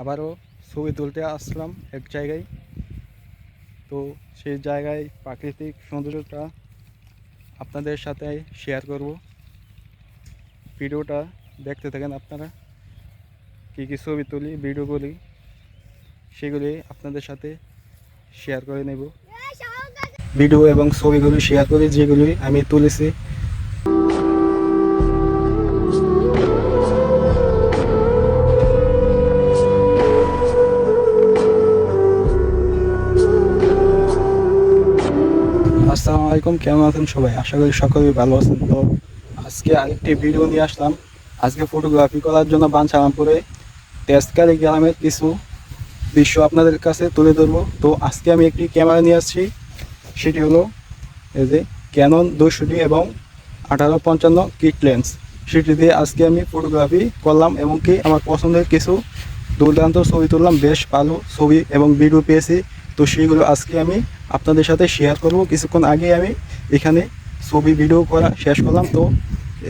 আবারও ছবি তুলতে আসলাম এক জায়গায়। তো সেই জায়গায় প্রাকৃতিক সৌন্দর্যটা আপনাদের সাথে শেয়ার করব। ভিডিওটা দেখতে থাকেন আপনারা। কী কী ছবি তুলি ভিডিও করি সেগুলি আপনাদের সাথে শেয়ার করে নেব। ভিডিও এবং ছবিগুলি শেয়ার করি যেগুলি আমি তুলেছি আলাইকুম কেমন আছেন সবাই? আশা করি সকলেই ভালো আছেন। তো আজকে আরেকটি ভিডিও নিয়ে আসলাম। আজকে ফটোগ্রাফি করার জন্য বাঞ্ছারামপুরে তেজকালী গ্রামের কিছু দৃশ্য আপনাদের কাছে তুলে ধরবো। তো আজকে আমি একটি ক্যামেরা নিয়ে আসছি। সেটি হলো এই যে ক্যানন দুশোটি এবং আঠারো পঞ্চান্ন কিট লেন্স সেটি দিয়ে আজকে আমি ফটোগ্রাফি করলাম এবং কি আমার পছন্দের কিছু দুর্দান্ত ছবি তুললাম। বেশ ভালো ছবি এবং ভিডিও পেয়েছি। তো সেইগুলো আজকে আমি আপনাদের সাথে শেয়ার করব। কিছুক্ষণ আগে আমি এখানে ছবি ভিডিও করা শেষ করলাম। তো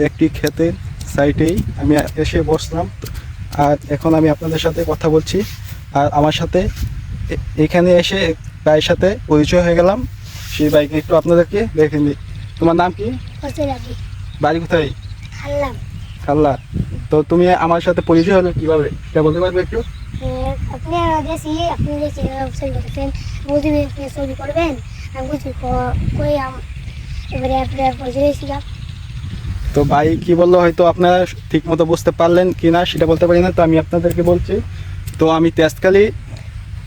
একটি ক্ষেতের সাইটেই আমি এসে বসলাম। আর এখন আমি আপনাদের সাথে কথা বলছি। আর আমার সাথে এখানে এসে ভাইয়ের সাথে পরিচয় হয়ে গেলাম। সেই বাইকে একটু আপনাদেরকে দেখে নিই তোমার নাম কি? বাড়ি কোথায়? আল্লাহ খাল্লা। তো তুমি আমার সাথে পরিচয় হলো কীভাবে? এটা বলতে পারবে একটু? আপনি দেখি আপনি দেখি ছবি করতেছেন বুঝবি আপনি ছবি করবেন? আমি বুঝবি কই এবারে আপনার পরিচয় শিখাম তো ভাই কি বলল হয়তো আপনারা ঠিক মতো বুঝতে পারলেন কি না সেটা বলতে পারি না তো আমি আপনাদেরকে বলছি। তো আমি তেজকালী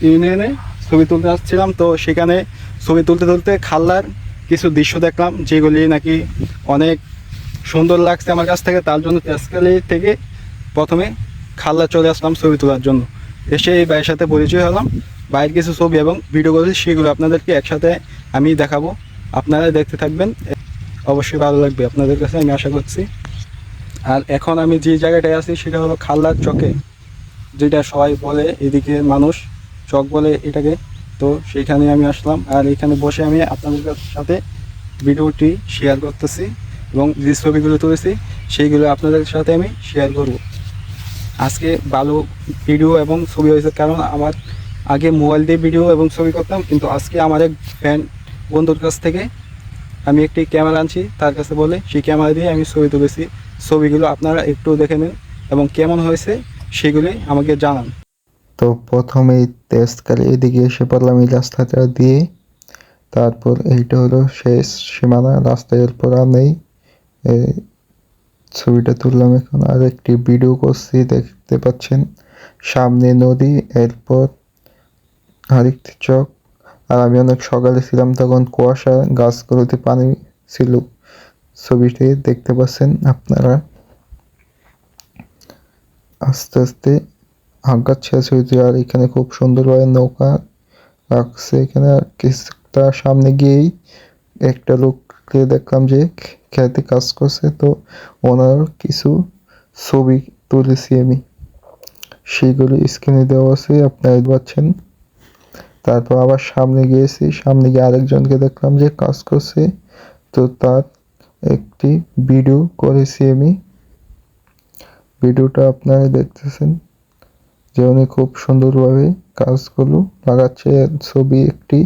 ইউনিয়নে ছবি তুলতে আসছিলাম তো সেখানে ছবি তুলতে তুলতে খাল্লার কিছু দৃশ্য দেখলাম যেগুলি নাকি অনেক সুন্দর লাগছে আমার কাছ থেকে, তার জন্য তেজকালী থেকে প্রথমে খাল্লা চলে আসলাম ছবি তোলার জন্য। এসে এই ভাইয়ের সাথে পরিচয় হলাম। বাইরের কিছু ছবি এবং ভিডিও করেছি, সেগুলো আপনাদেরকে একসাথে আমি দেখাবো। আপনারা দেখতে থাকবেন, অবশ্যই ভালো লাগবে আপনাদের কাছে, আমি আশা করছি। আর এখন আমি যে জায়গাটায় আছি, সেটা হলো খাল্লার চকে, যেটা সবাই বলে এদিকে মানুষ চক বলে এটাকে। তো সেইখানে আমি আসলাম, আর এখানে বসে আমি আপনাদের সাথে ভিডিওটি শেয়ার করতেছি। এবং যে ছবিগুলো তুলেছি, সেইগুলো আপনাদের সাথে আমি শেয়ার করব। আজকে ভালো ভিডিও এবং ছবি হয়েছে, কারণ আমার আগে মোবাইল দিয়ে ভিডিও এবং ছবি করতাম, কিন্তু আজকে আমার এক ফ্যান বন্ধুর কাছ থেকে আমি একটি ক্যামেরা আনছি, তার কাছে বলে, সেই ক্যামেরা দিয়ে আমি ছবি তুলেছি, ছবিগুলো আপনারা একটু দেখে নিন এবং কেমন হয়েছে সেগুলি আমাকে জানান। তো প্রথমেই তেজকালে এদিকে এসে পড়লাম, এই রাস্তাটা দিয়ে। তারপর এইটা হলো শেষ সীমানা, রাস্তায় এরপর আর নেই। এই ছবিটা তুললাম এখন। আর একটি ভিডিও করছি, দেখতে পাচ্ছেন? সামনে নদী, এরপর আরেকটি চক। আর আমি অনেক সকালে ছিলাম তখন কুয়াশা, গাছগুলোতে পানি ছিল। ছবিটি দেখতে পাচ্ছেন আপনারা? আস্তে আস্তে আগাচ্ছে ছবিটি, আর এখানে খুব সুন্দরভাবে নৌকা রাখছে এখানে। আর কিছুটা সামনে গিয়েই একটা লোককে দেখলাম যে খেতে কাজ করছে, তো ওনার কিছু ছবি তুলেছি আমি। সেইগুলো স্ক্রিনে দেওয়া আছে, আপনারা পাচ্ছেন। তারপর আবার সামনে গিয়েছি, সামনে গিয়ে আরেকজনকে দেখলাম যে কাজ করছে, তো তার একটি ভিডিও করেছি আমি। ভিডিওটা আপনারা দেখতেছেন যে উনি খুব সুন্দরভাবে কাজগুলো লাগাচ্ছে। ছবি একটি,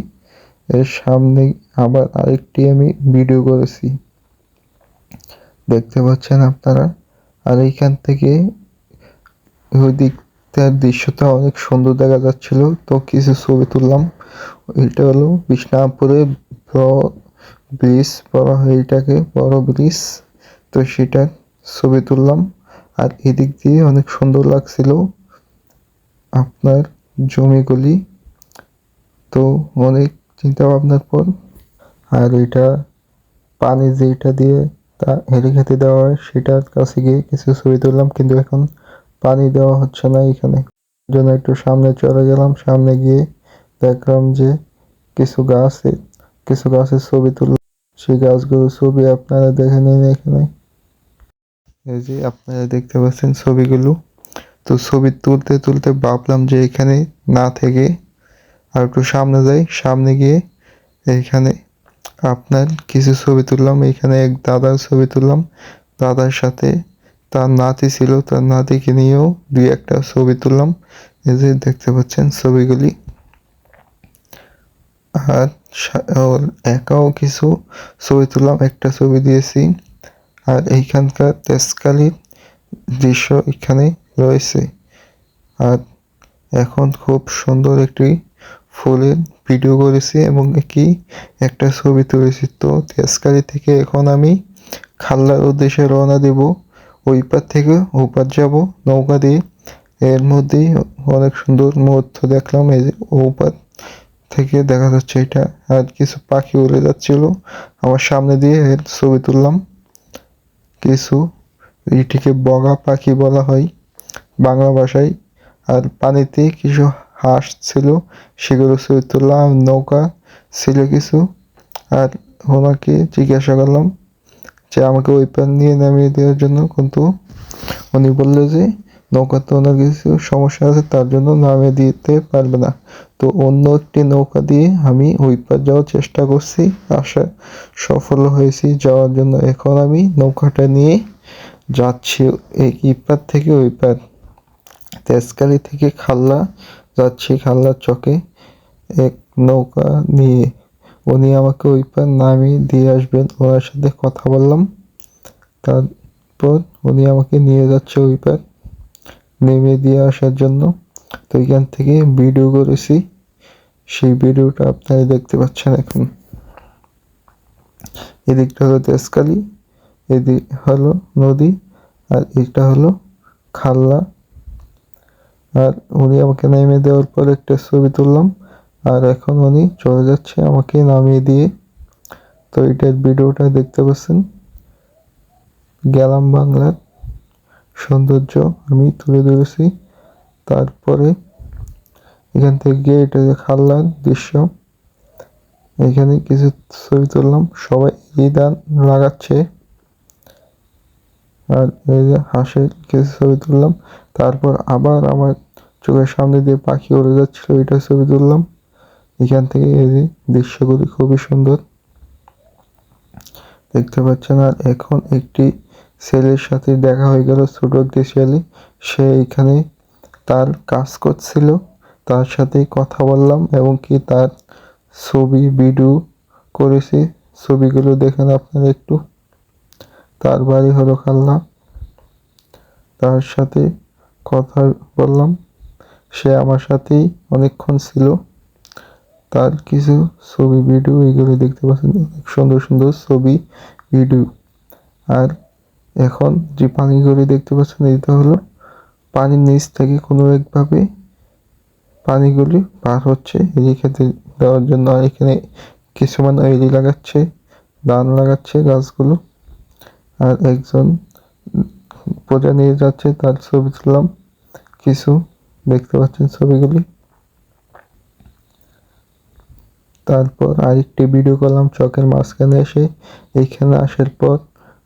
এর সামনে আবার আরেকটি আমি ভিডিও করেছি। দেখতে পাচ্ছেন আপনারা। আর এইখান থেকে ওই দিকটার দৃশ্যটা অনেক সুন্দর দেখা যাচ্ছিল। তো কিছু ছবি তুললাম। এটা হলো বিষ্ণাপুরের বড় ব্রিজ বলা হয় এটাকে বড় ব্রিজ। তো সেটার ছবি তুললাম। আর এদিক দিয়ে অনেক সুন্দর লাগছিল আপনার জমিগুলি। তো অনেক চিন্তা ভাবনার পর। আর এটা পানি যেটা দিয়ে তা হেলে খেতে দেওয়া হয়। সেটার কাছে গিয়ে কিছু ছবি তুললাম, কিন্তু এখন পানি দেওয়া হচ্ছে না এখানে। জন্য একটু সামনে চলে গেলাম। সামনে গিয়ে দেখলাম যে কিছু গাছ, কিছু গাছের ছবি তুললাম। সেই গাছগুলোর ছবি আপনারা দেখে নিন এখানে। এই যে আপনারা দেখতে পাচ্ছেন ছবিগুলো। তো ছবি তুলতে তুলতে ভাবলাম যে এখানে না থেকে আর একটু সামনে যাই। সামনে গিয়ে এইখানে আপনার কিছু ছবি তুললাম, এখানে এক দাদার ছবি তুললাম। দাদার সাথে তার নাতি ছিল, তার নাতিকে নিয়েও দুই একটা ছবি তুললাম। এই যে দেখতে পাচ্ছেন ছবিগুলি। আর একাও কিছু ছবি তুললাম, একটা ছবি দিয়েছি। আর এইখানকার তেজকালির দৃশ্য এখানে রয়েছে। আর এখন খুব সুন্দর একটি ফুলের ভিডিও করেছি এবং কি একটা ছবি তুলেছি। তো তেজকালি থেকে এখন আমি খাল্লার উদ্দেশ্যে রওনা দেব। ওই পার থেকে ওপার যাব নৌকা দিয়ে। এর মধ্যেই অনেক সুন্দর মুহূর্ত দেখলাম। এই যে ওপার থেকে দেখা যাচ্ছে এটা। আর কিছু পাখি উড়ে যাচ্ছিল। আমার সামনে দিয়ে এর ছবি তুললাম। কিছু এটিকে বগা পাখি বলা হয় বাংলা ভাষায়। আর পানিতে কিছু হাঁস ছিল, সেগুলো ছবি তুললাম, নৌকা ছিল কিছু। আর ওনাকে জিজ্ঞাসা করলাম যে আমাকে ওই পার নিয়ে নামিয়ে দেওয়ার জন্য, কিন্তু উনি বলল যে নৌকাতে ওনার কিছু সমস্যা আছে, তার জন্য নামিয়ে দিতে পারবে না। তো অন্য একটি নৌকা দিয়ে আমি ওই পার যাওয়ার চেষ্টা করছি, আশা সফল হয়েছি যাওয়ার জন্য। এখন আমি নৌকাটা নিয়ে যাচ্ছি এই এই পার থেকে, ওই পার তেজকালি থেকে খাল্লা যাচ্ছি খাল্লার চকে। এক নৌকা নিয়ে উনি আমাকে ওই পার নামিয়ে দিয়ে আসবেন, ওনার সাথে কথা বললাম। তারপর উনি আমাকে নিয়ে যাচ্ছে ওই পার নেমে দিয়ে আসার জন্য। তো এখান থেকে ভিডিও করেছি। সেই ভিডিওটা আপনারা দেখতে পাচ্ছেন এখন। এদিকটা হলো তেজকালি এদিক হলো নদী, আর এটা হলো খাল্লা। আর উনি আমাকে নামিয়ে দেওয়ার পর একটা ছবি তুললাম। আর এখন উনি চলে যাচ্ছে আমাকে নামিয়ে দিয়ে। তো এটার ভিডিওটা দেখতে পাচ্ছেন। গেলাম বাংলার সৌন্দর্য আমি তুলে ধরেছি। তারপরে এখান থেকে গিয়ে এটা যে খাল্লার দৃশ্য, এখানে কিছু ছবি তুললাম। সবাই ইদান লাগাচ্ছে। আর এই যে হাঁসের কিছু ছবি তুললাম। তারপর আবার আমার চোখের সামনে দিয়ে পাখি উড়ে যাচ্ছিল, এটা ছবি তুললাম। এখান থেকে এই যে দৃশ্যগুলি খুবই সুন্দর। দেখতে পাচ্ছেন, আর এখন একটি ছেলের সাথে দেখা হয়ে গেল ছোট ছেলে। সে এখানে তার কাজ করছিল, তার সাথে কথা বললাম এবং কি তার ছবি, ভিডিও করেছি। ছবিগুলো দেখেন আপনারা একটু। তার বাড়ি হলো খাল্লা তার সাথে কথা বললাম। সে আমার সাথেই অনেকক্ষণ ছিল। তার কিছু ছবি ভিডিও এগুলো দেখতে পাচ্ছেন। অনেক সুন্দর সুন্দর ছবি ভিডিও আর এখন যে পানিগুলি দেখতে পাচ্ছেন, এটা হলো পানির নিচ থেকে কোনো একভাবে পানিগুলি পার হচ্ছে। এদিকে খেতে দেওয়ার জন্য আর এখানে কিছুমান এলি লাগাচ্ছে ধান লাগাচ্ছে গাছগুলো। আর একজন পূজা নিয়ে যাচ্ছে তার ছবি তুললাম। কিছু দেখতে পাচ্ছেন ছবিগুলি। তারপর আরেকটি ভিডিও করলাম চকের মাঝখানে এসে। এইখানে আসার পর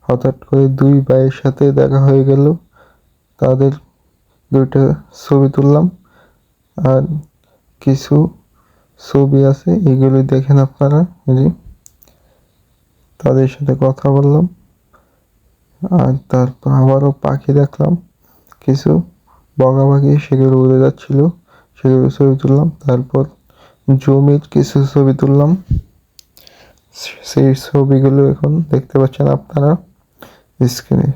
হঠাৎ করে দুই ভাইয়ের সাথে দেখা হয়ে গেল। তাদের দুইটা ছবি তুললাম। আর কিছু ছবি আছে, এগুলি দেখেন আপনারা। তাদের সাথে কথা বললাম। আর তারপর আবারও পাখি দেখলাম। কিছু বগা পাখি সেগুলো উড়ে যাচ্ছিল, সেগুলো ছবি তুললাম। তারপর জমির কিছু ছবি তুললাম। সেই ছবিগুলো এখন দেখতে পাচ্ছেন আপনারা স্ক্রিনে।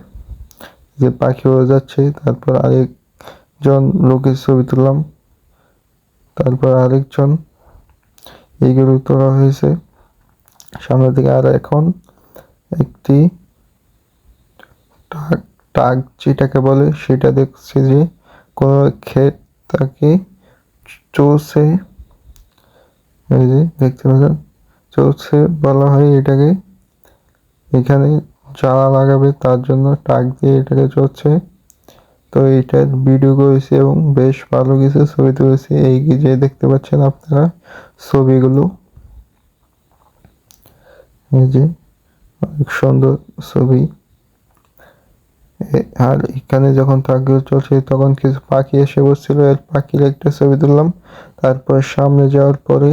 যে পাখি উড়ে যাচ্ছে, তারপর আরেকজন লোকের ছবি তুললাম। তারপর আরেকজন এইগুলো তোলা হয়েছে। সামনে থেকে আর এখন একটি টাক টাক যেটাকে বলে, সেটা দেখছি যে কোনো ক্ষেত তাকে যে দেখতে পাচ্ছেন চলছে বলা হয় এটাকে। এখানে জ্বালা লাগাবে, তার জন্য টাক দিয়ে এটাকে চলছে তো এইটার ভিডিও করেছি এবং বেশ ভালো কিছু ছবি তুলেছি। এই যে দেখতে পাচ্ছেন আপনারা ছবিগুলো। এই যে, অনেক সুন্দর ছবি। আর এখানে যখন তাকগুলো চলছে, তখন কিছু পাখি এসে বসছিল। এর পাখির একটা ছবি তুললাম। তারপরে সামনে যাওয়ার পরে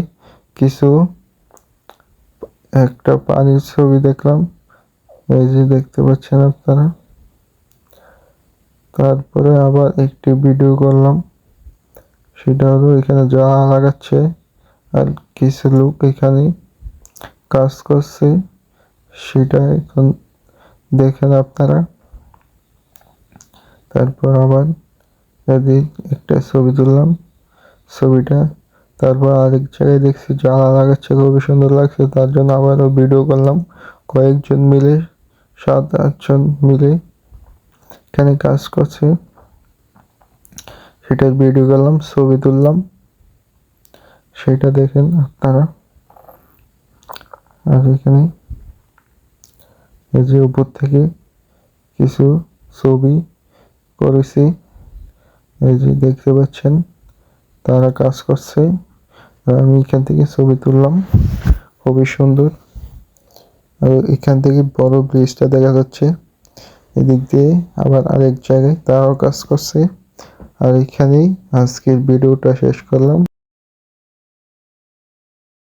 কিছু একটা পানির ছবি দেখলাম। এই যে দেখতে পাচ্ছেন আপনারা। তারপরে আবার একটি ভিডিও করলাম। সেটা হলো এখানে জালা লাগাচ্ছে, আর কিছু লোক এখানে কাজ করছে। সেটা এখন দেখেন আপনারা। তারপর আবার এদিক একটা ছবি তুললাম, ছবিটা, তারপর আরেক জায়গায় দেখছি জালা লাগাচ্ছে, খুবই সুন্দর লাগছে, তার জন্য আবারও ভিডিও করলাম। কয়েকজন মিলে, সাত, আটজন মিলে এখানে কাজ করছে। সেটার ভিডিও করলাম, ছবি তুললাম। সেটা দেখেন আপনারা। আর এখানে এই যে উপর থেকে কিছু ছবি করেছি। এই যে দেখতে পাচ্ছেন, তারা কাজ করছে। আমি এখান থেকে ছবি তুললাম। খুবই সুন্দর। আর এখান থেকে বড় ব্রিজটা দেখা যাচ্ছে। এদিক দিয়ে আবার আরেক জায়গায় তারাও কাজ করছে। আর এখানেই আজকের ভিডিওটা শেষ করলাম।